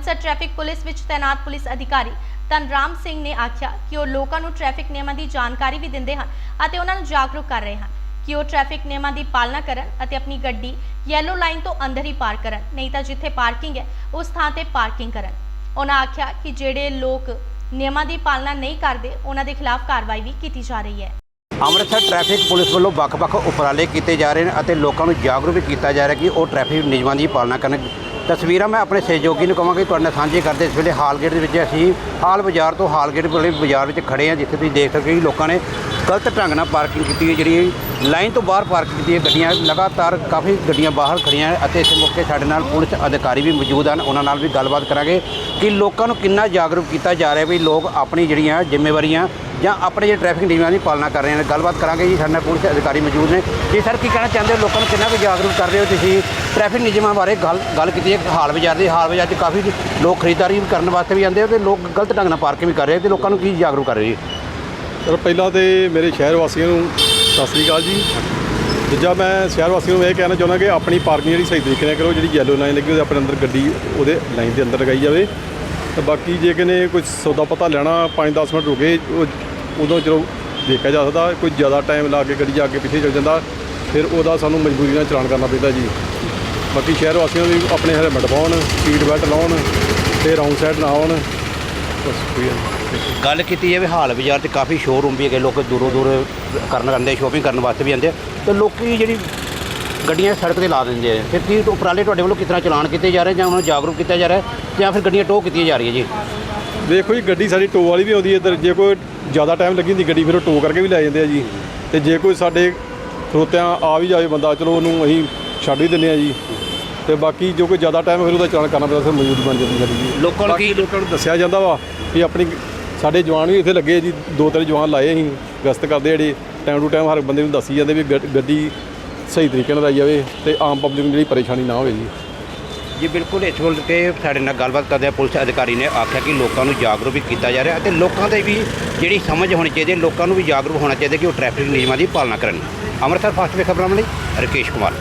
Amritsar traffic police ਵਿੱਚ ਤਾਇਨਾਤ police ਅਧਿਕਾਰੀ ਧਨਰਾਮ ਸਿੰਘ ਨੇ ਆਖਿਆ ਕਿ ਉਹ ਲੋਕਾਂ ਨੂੰ ਟ੍ਰੈਫਿਕ ਨਿਯਮਾਂ ਦੀ ਜਾਣਕਾਰੀ ਵੀ ਦਿੰਦੇ ਹਨ ਅਤੇ ਉਹਨਾਂ ਨੂੰ ਜਾਗਰੂਕ ਕਰ ਰਹੇ ਹਨ ਕਿ ਉਹ ਟ੍ਰੈਫਿਕ ਨਿਯਮਾਂ ਦੀ ਪਾਲਣਾ ਕਰਨ ਅਤੇ ਆਪਣੀ ਗੱਡੀ ਯੈਲੋ ਲਾਈਨ ਤੋਂ ਅੰਦਰ ਹੀ ਪਾਰਕ ਕਰਨ, ਨਹੀਂ ਤਾਂ ਜਿੱਥੇ ਪਾਰਕਿੰਗ ਹੈ, ਉਸ ਥਾਂ ਤੇ ਪਾਰਕਿੰਗ ਕਰਨ। ਉਹਨਾਂ ਆਖਿਆ ਕਿ ਜਿਹੜੇ ਲੋਕ ਨਿਯਮਾਂ ਦੀ ਪਾਲਣਾ ਨਹੀਂ ਕਰਦੇ, ਉਹਨਾਂ ਦੇ ਖਿਲਾਫ ਕਾਰਵਾਈ ਵੀ ਕੀਤੀ ਜਾ ਰਹੀ ਹੈ। ਅੰਮ੍ਰਿਤਸਰ ਟ੍ਰੈਫਿਕ ਪੁਲਿਸ ਵੱਲੋਂ ਵੱਖ-ਵੱਖ ਉਪਰਾਲੇ ਕੀਤੇ ਜਾ ਰਹੇ ਨੇ ਅਤੇ ਲੋਕਾਂ ਨੂੰ ਜਾਗਰੂਕ ਵੀ ਕੀਤਾ ਜਾ ਰਿਹਾ ਕਿ ਉਹ ਟ੍ਰੈਫਿਕ ਨਿਯਮਾਂ ਦੀ ਪਾਲਣਾ ਕਰਨ ਤਸਵੀਰਾਂ ਮੈਂ ਆਪਣੇ ਸਹਿਯੋਗੀ ਨੂੰ ਕਹਾਂਗਾ ਕਿ ਤੁਹਾਡੇ ਨਾਲ ਸਾਂਝੇ ਕਰਦੇ ਇਸ ਵੇਲੇ ਹਾਲਗੇਟ ਦੇ ਵਿੱਚ ਅਸੀਂ ਹਾਲ ਬਾਜ਼ਾਰ ਤੋਂ ਹਾਲਗੇਟ ਵਾਲੇ ਬਾਜ਼ਾਰ ਵਿੱਚ ਖੜੇ ਹਾਂ, ਜਿੱਥੇ ਤੁਸੀਂ ਦੇਖ ਸਕਦੇ ਹੋ ਕਿ ਲੋਕਾਂ ਨੇ ਗਲਤ ਢੰਗ ਨਾਲ ਪਾਰਕਿੰਗ ਕੀਤੀ ਹੈ, ਜਿਹੜੀ ਲਾਈਨ ਤੋਂ ਬਾਹਰ ਪਾਰਕ ਕੀਤੀ ਹੈ ਗੱਡੀਆਂ, ਲਗਾਤਾਰ ਕਾਫੀ ਗੱਡੀਆਂ ਬਾਹਰ ਖੜੀਆਂ ਅਤੇ ਇਸ ਮੌਕੇ ਸਾਡੇ ਨਾਲ ਪੁਲਿਸ ਅਧਿਕਾਰੀ ਵੀ ਮੌਜੂਦ ਹਨ। ਉਹਨਾਂ ਨਾਲ ਵੀ ਗੱਲਬਾਤ ਕਰਾਂਗੇ ਕਿ ਲੋਕਾਂ ਨੂੰ ਕਿੰਨਾ ਜਾਗਰੂਕ ਕੀਤਾ ਜਾ ਰਿਹਾ ਵੀ ਲੋਕ ਆਪਣੀ ਜਿਹੜੀਆਂ ਜ਼ਿੰਮੇਵਾਰੀਆਂ ਜਾਂ ਆਪਣੇ ਜਿਹੜੇ ਟ੍ਰੈਫਿਕ ਨਿਯਮਾਂ ਦੀ ਪਾਲਣਾ ਕਰ ਰਹੇ ਨੇ ਗੱਲਬਾਤ ਕਰਾਂਗੇ ਜੀ, ਸਾਡੇ ਨਾਲ ਪੁਲਿਸ ਅਧਿਕਾਰੀ ਮੌਜੂਦ ਨੇ। ਜੀ, ਸਰ, ਕੀ ਕਹਿਣਾ ਚਾਹੁੰਦੇ ਹੋ? ਲੋਕਾਂ ਨੂੰ ਕਿੰਨਾ ਕੁ ਜਾਗਰੂਕ ਕਰ ਰਹੇ ਹੋ ਤੁਸੀਂ? ਟ੍ਰੈਫਿਕ ਨਿਯਮਾਂ ਬਾਰੇ ਗੱਲ ਗੱਲ ਕੀਤੀ ਹੈ ਹਾਲ ਬਾਜ਼ਾਰ ਦੀ। ਹਾਲ ਬਾਜ਼ਾਰ 'ਚ ਕਾਫੀ ਲੋਕ ਖਰੀਦਦਾਰੀ ਕਰਨ ਵਾਸਤੇ ਵੀ ਆਉਂਦੇ ਆ ਤੇ ਲੋਕ ਗਲਤ ਢੰਗ ਨਾਲ ਪਾਰਕਿੰਗ ਵੀ ਕਰ ਰਹੇ ਤੇ ਲੋਕਾਂ ਨੂੰ ਕੀ ਜਾਗਰੂਕ ਕਰ ਰਹੇ ਜੀ ਚਲੋ ਪਹਿਲਾਂ ਤੇ ਮੇਰੇ ਸ਼ਹਿਰ ਵਾਸੀਆਂ ਨੂੰ ਸਤਿ ਸ੍ਰੀ ਅਕਾਲ ਜੀ। ਦੂਜਾ ਮੈਂ ਸ਼ਹਿਰ ਵਾਸੀਆਂ ਨੂੰ ਇਹ ਕਹਿਣਾ ਚਾਹੁੰਦਾ ਕਿ ਆਪਣੀ ਪਾਰਕਿੰਗ ਜਿਹੜੀ ਸਹੀ ਤਰੀਕੇ ਨਾਲ ਕਰੋ, ਜਿਹੜੀ ਯੈਲੋ ਲਾਈਨ ਲੱਗੀ ਉਹਦੇ ਆਪਣੇ ਅੰਦਰ ਗੱਡੀ ਉਹਦੇ ਲਾਈਨ ਦੇ ਅੰਦਰ ਲਗਾਈ ਜਾਵੇ। ਤੇ ਬਾਕੀ ਜੇ ਕਿਨੇ ਕੋਈ ਸੌਦਾ ਪਤਾ ਲੈਣਾ 5-10 ਮਿੰਟ ਰੁਕੇ, ਉਹ ਉਦੋਂ ਚਲੋ ਦੇਖਿਆ ਜਾ ਸਕਦਾ, ਕੋਈ ਜ਼ਿਆਦਾ ਟਾਈਮ ਲਾ ਕੇ ਗੱਡੀ ਜਾ ਕੇ ਪਿੱਛੇ ਚਲ ਜਾਂਦਾ, ਫਿਰ ਉਹਦਾ ਸਾਨੂੰ ਮਜਬੂਰੀ ਨਾਲ ਚਲਾਨ ਕਰਨਾ ਪੈਂਦਾ ਜੀ। ਬਾਕੀ ਸ਼ਹਿਰ ਵਾਸੀਆਂ ਨੂੰ ਵੀ ਆਪਣੇ ਹੈਲਮਟ ਪਾਉਣ ਸੀਟ ਬੈਲਟ ਲਾਉਣ ਤੇ ਰੌਂਗ ਸਾਈਡ ਨਾ ਆਉਣ ਬਸ ਕੋਈ ਨਹੀਂ। ਗੱਲ ਕੀਤੀ ਜਾਵੇ ਹਾਲ ਬਾਜ਼ਾਰ 'ਚ ਕਾਫੀ ਸ਼ੋਰੂਮ ਵੀ ਹੈਗੇ ਲੋਕ ਦੂਰੋਂ ਦੂਰ ਕਰਨ ਆਉਂਦੇ ਸ਼ੋਪਿੰਗ ਕਰਨ ਵਾਸਤੇ ਵੀ ਆਉਂਦੇ ਤੇ ਲੋਕੀ ਜਿਹੜੀ ਗੱਡੀਆਂ ਸੜਕ ਤੇ ਲਾ ਦਿੰਦੇ ਆ। ਫਿਰ ਕੀ ਉਪਰਾਲੇ ਤੁਹਾਡੇ ਵੱਲੋਂ ਤਰ੍ਹਾਂ ਚਲਾਨ ਕੀਤੇ ਜਾ ਰਹੇ ਜਾਂ ਉਹਨਾਂ ਨੂੰ ਜਾਗਰੂਕ ਕੀਤਾ ਜਾ ਰਿਹਾ ਜਾਂ ਫਿਰ ਗੱਡੀਆਂ ਟੋਹ ਕੀਤੀਆਂ ਜਾ ਰਹੀਆਂ ਜੀ? ਦੇਖੋ ਜੀ ਗੱਡੀ ਸਾਡੀ ਟੋ ਵਾਲੀ ਵੀ ਆਉਂਦੀ ਹੈ ਇੱਧਰ। ਜੇ ਕੋਈ ਜ਼ਿਆਦਾ ਟਾਈਮ ਲੱਗੀ ਹੁੰਦੀ ਗੱਡੀ ਫਿਰ ਉਹ ਟੋ ਕਰਕੇ ਵੀ ਲੈ ਜਾਂਦੇ ਆ ਜੀ। ਤੇ ਜੇ ਕੋਈ ਸਾਡੇ ਖਰੋਤਿਆਂ ਆ ਵੀ ਜਾਵੇ ਬੰਦਾ ਚਲੋ ਉਹਨੂੰ ਅਸੀਂ ਛੱਡ ਵੀ ਦਿੰਦੇ ਆ ਜੀ। ਤੇ ਬਾਕੀ ਜੋ ਕੋਈ ਜ਼ਿਆਦਾ ਟਾਈਮ ਫਿਰ ਉਹਦਾ ਚਲਾਨ ਕਰਨਾ ਪੈਂਦਾ ਫਿਰ ਮੌਜੂਦ ਬਣ ਜਾਂਦੀ ਗੱਡੀ ਜੀ। ਲੋਕਾਂ ਨੂੰ ਬਾਕੀ ਕੀ ਲੋਕਾਂ ਨੂੰ ਦੱਸਿਆ ਜਾਂਦਾ ਵਾ ਵੀ ਆਪਣੀ ਸਾਡੇ ਜਵਾਨ ਵੀ ਇੱਥੇ ਲੱਗੇ ਆ ਜੀ ਦੋ ਤਿੰਨ ਜਵਾਨ ਲਾਏ ਅਸੀਂ ਗਸ਼ਤ ਕਰਦੇ ਜਿਹੜੇ ਟਾਈਮ ਟੂ ਟਾਈਮ ਹਰ ਬੰਦੇ ਨੂੰ ਦੱਸੀ ਜਾਂਦੇ ਵੀ ਗੱਡ- ਗੱਡੀ ਸਹੀ ਤਰੀਕੇ ਨਾਲ ਆਈ ਜਾਵੇ ਤੇ ਆਮ ਪਬਲਿਕ ਨੂੰ ਜਿਹੜੀ ਪਰੇਸ਼ਾਨੀ ਨਾ ਹੋਵੇ ਜੀ। ਜੀ ਬਿਲਕੁਲ ਇਸ ਵੱਲ ਤੇ ਸਾਡੇ ਨਾਲ ਗੱਲਬਾਤ ਕਰਦੇ ਆ ਪੁਲਿਸ ਅਧਿਕਾਰੀ ਨੇ ਆਖਿਆ ਕਿ ਲੋਕਾਂ ਨੂੰ ਜਾਗਰੂਕ ਵੀ ਕੀਤਾ ਜਾ ਰਿਹਾ ਅਤੇ ਲੋਕਾਂ ਦੇ ਵੀ ਜਿਹੜੀ ਸਮਝ ਹੋਣੀ ਚਾਹੀਦੀ ਹੈ ਲੋਕਾਂ ਨੂੰ ਵੀ ਜਾਗਰੂਕ ਹੋਣਾ ਚਾਹੀਦਾ ਕਿ ਉਹ ਟ੍ਰੈਫਿਕ ਨਿਯਮਾਂ ਦੀ ਪਾਲਣਾ ਕਰਨ। ਅੰਮ੍ਰਿਤਸਰ ਫਾਸਟ ਵੇ ਖਬਰਾਂ ਲਈ ਰਕੇਸ਼ ਕੁਮਾਰ।